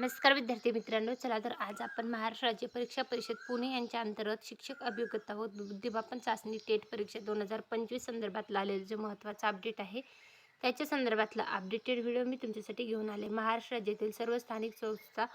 नमस्कार विद्यार्थी मित्रांनो चला तर आज आपण महाराष्ट्र राज्य परीक्षा परिषद पुणे यांच्या अंतर्गत शिक्षक अभियोग्यता व बुद्धिमापन चाचणी टेट परीक्षा दोन हजार पंचवीस संदर्भात आलेलं जे महत्त्वाचं अपडेट आहे त्याच्या संदर्भातला अपडेटेड व्हिडिओ मी तुमच्यासाठी घेऊन आले. महाराष्ट्र राज्यातील सर्व स्थानिक संस्था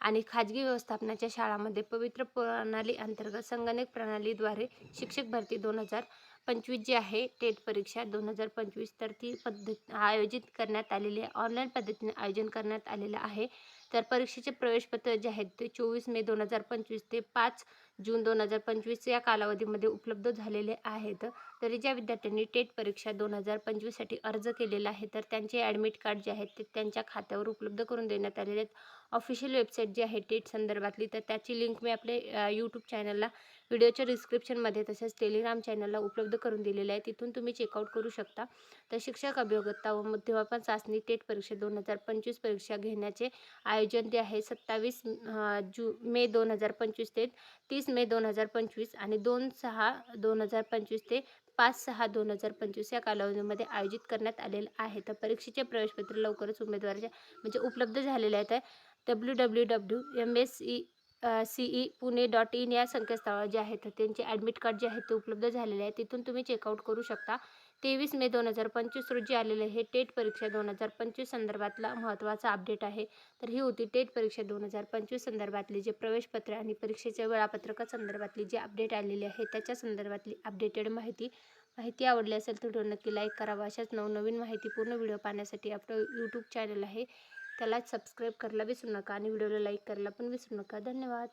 आणि खाजगी व्यवस्थापनाच्या शाळांमध्ये पवित्र प्रणाली अंतर्गत संगणक प्रणालीद्वारे शिक्षक भरती दोन हजार पंचवीस जी आहे टेट परीक्षा दोन हजार पंचवीस तर ती पद्धत आयोजित करण्यात आलेली आहे ऑनलाईन पद्धतीने आयोजन करण्यात आलेलं आहे. तर परीक्षेचे प्रवेशपत्र जे आहेत ते चोवीस मे दोन हजार पंचवीस ते पाच जून दोन हजार पंचवीस या कालावधीमध्ये उपलब्ध झालेले आहेत. तरी ज्या विद्यार्थ्यांनी टेट परीक्षा दोन हजार पंचवीससाठी अर्ज केलेला आहे तर त्यांचे ॲडमिट कार्ड जे आहेत ते त्यांच्या खात्यावर उपलब्ध करून देण्यात आलेले आहेत. ऑफिशियल वेबसाईट जी आहे टेट संदर्भातली तर त्याची लिंक मी आपल्या यूट्यूब चॅनलला व्हिडिओच्या डिस्क्रिप्शनमध्ये तसेच टेलिग्राम चॅनलला उपलब्ध करून दिलेले आहे. तिथून तुम्ही चेकआउट करू शकता. तर शिक्षक अभियोगता व मध्यमापन चाचणी टेट परीक्षा दोन हजार पंचवीस परीक्षा घेण्याचे आयोजन जे आहे. सत्तावीस जू मे दोन हजार पंचवीस ते तीस मे दोन हजार पंचवीस आणि दोन सहा दोन हजार पंचवीस ते पाच सहा दोन हजार पंचवीस या कालावधीमध्ये आयोजित करण्यात आलेलं आहे. तर परीक्षेचे प्रवेशपत्र लवकरच उमेदवाराच्या म्हणजे उपलब्ध झालेले आहेत. W W W M S E C E Pune dot in या संकेतस्थळावर जे आहेत त्यांचे ॲडमिट कार्ड जे आहेत ते उपलब्ध झालेले आहे तिथून तुम्ही चेकआउट करू शकता. तेवीस मे दोन हजार पंचवीस रोजी आलेले हे टेट परीक्षा दोन हजार पंचवीस संदर्भातला महत्त्वाचा अपडेट आहे. तर ही होती टेट परीक्षा दोन हजार पंचवीस संदर्भातली जे प्रवेशपत्र आणि परीक्षेच्या वेळापत्रका संदर्भातली जे अपडेट आलेली आहे त्याच्या संदर्भातली अपडेटेड माहिती. माहिती आवडली असेल तर व्हिडिओ नक्की लाईक करावा अशाच नवनवीन माहिती पूर्ण व्हिडिओ पाहण्यासाठी आपलं यूट्यूब चॅनल आहे. त्याला सबस्क्राईब करायला विसरू नका आणि व्हिडिओला लाईक करायला पण विसरू नका. धन्यवाद.